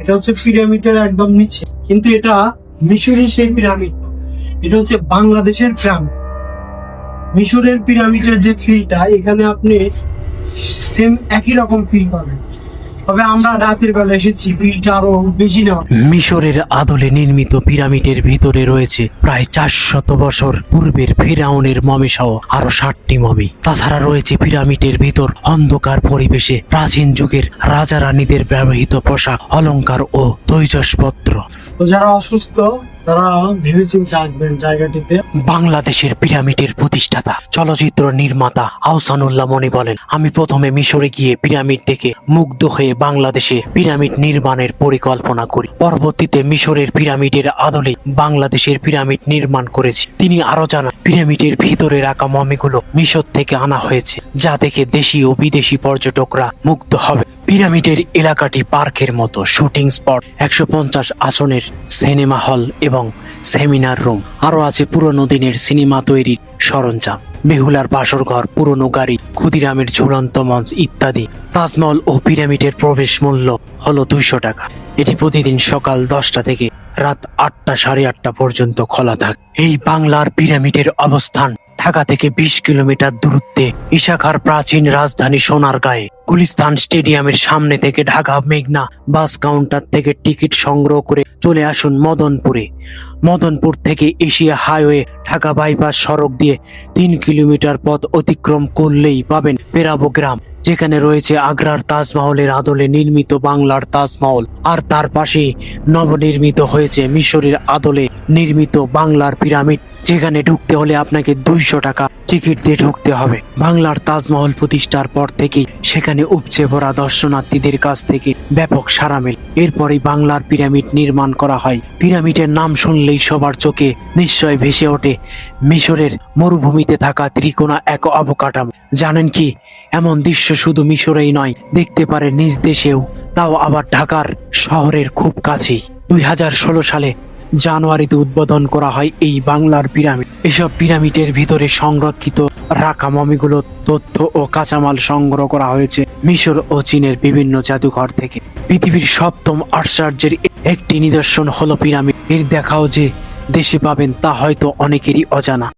এটা হচ্ছে পিরামিডের একদম নিচে। কিন্তু এটা মিশরের সেই পিরামিড এটা হচ্ছে বাংলাদেশের পিরামিড মিশরের পিরামিডের যে ফিলটা এখানে আপনি সেম একই রকম ফিল পাবেন। তবে আমরা রাতের বেলা এসেছি ফিলটা আরও বেশি না। মিশরের আদলে নির্মিত পিরামিডের ভিতরে রয়েছে প্রায় চারশত বছর পূর্বের ফিরাউনের মমি সহ আরও ষাটটি মমি। তাছাড়া রয়েছে পিরামিডের ভিতর অন্ধকার পরিবেশে প্রাচীন যুগের রাজা রানীদের ব্যবহৃত পোশাক, অলংকার ও তৈজসপত্র। তো যারা অসুস্থ, তারা আসবেন জায়গাটিতে। বাংলাদেশের পিরামিডের প্রতিষ্ঠাতা, চলচ্চিত্র নির্মাতা আহসানুল্লাহ মনি বলেন, আমি প্রথমে মিশরে গিয়ে পিরামিড দেখে মুগ্ধ হয়ে বাংলাদেশে পিরামিড নির্মাণের পরিকল্পনা করি। পরবর্তীতে মিশরের পিরামিডের আদলে বাংলাদেশের পিরামিড নির্মাণ করেছি। তিনি আরও জানান, পিরামিডের ভিতরে রাখা মমিগুলো মিশর থেকে আনা হয়েছে, যা দেখে দেশি ও বিদেশি পর্যটকরা মুগ্ধ হবে। পিরামিডের এলাকাটি পার্কের মতো শুটিং স্পট, একশো পঞ্চাশ আসনের সিনেমা হল এবং সেমিনার রুম। আরও আছে পুরনো দিনের সিনেমা তৈরির সরঞ্জাম। বেহুলার বাসর ঘর, পুরনো গাড়ি, ক্ষুদিরামের ঝুলন্ত মঞ্চ ইত্যাদি। তাজমহল ও পিরামিডের প্রবেশ মূল্য হলো দুইশো টাকা। এটি প্রতিদিন সকাল দশটা থেকে রাত আটটা সাড়ে আটটা পর্যন্ত খোলা থাকে। এই বাংলার পিরামিডের অবস্থান ঢাকা থেকে বিশ কিলোমিটার দূরত্বে ইশাখার প্রাচীন রাজধানী সোনারগাঁয়ে। গুলিস্তান স্টেডিয়ামের সামনে থেকে ঢাকা মেঘনা বাস কাউন্টার থেকে টিকিট সংগ্রহ করে চলে আসুন মদনপুরে। মদনপুর থেকে এশিয়া হাইওয়ে ঢাকা বাইপাস সড়ক দিয়ে তিন কিলোমিটার পথ অতিক্রম করলেই পাবেন পেরাবো গ্রাম। যেখানে রয়েছে আগ্রার তাজমহলের আদলে নির্মিত বাংলার তাজমহল। আর তার পাশে নবনির্মিত হয়েছে মিশরের আদলে নির্মিত বাংলার পিরামিড। যেখানে ঢুকতে হলে আপনাকে দুইশো টাকা টিকিট দিয়ে ঢুকতে হবে। বাংলার তাজমহল প্রতিষ্ঠার পর থেকেই সেখানে উপচে পড়া দর্শনার্থীদের কাছ থেকে ব্যাপক সাড়া মেলে। এরপরই বাংলার পিরামিড নির্মাণ করা হয়। পিরামিডের নাম শুনলেই সবার চোখে নিশ্চয় ভেসে ওঠে। মিশরের মরুভূমিতে থাকা ত্রিকোণা এক অবকাঠামো। জানেন কি? এমন দৃশ্য শুধু মিশরেই নয়, দেখতে পারে নিজ দেশেও। তাও আবার ঢাকার শহরের খুব কাছেই। দুই হাজার ষোলো সালে জানুয়ারিতে উদ্বোধন করা হয় এই বাংলার পিরামিড। এসব পিরামিডের ভিতরে সংরক্ষিত রাখা মমিগুলো তথ্য ও কাঁচামাল সংগ্রহ করা হয়েছে মিশর ও চীনের বিভিন্ন জাদুঘর থেকে। পৃথিবীর সপ্তম আশ্চর্যের একটি নিদর্শন হলো পিরামিড। এর দেখাও যে দেশে পাবেন তা হয়তো অনেকেরই অজানা।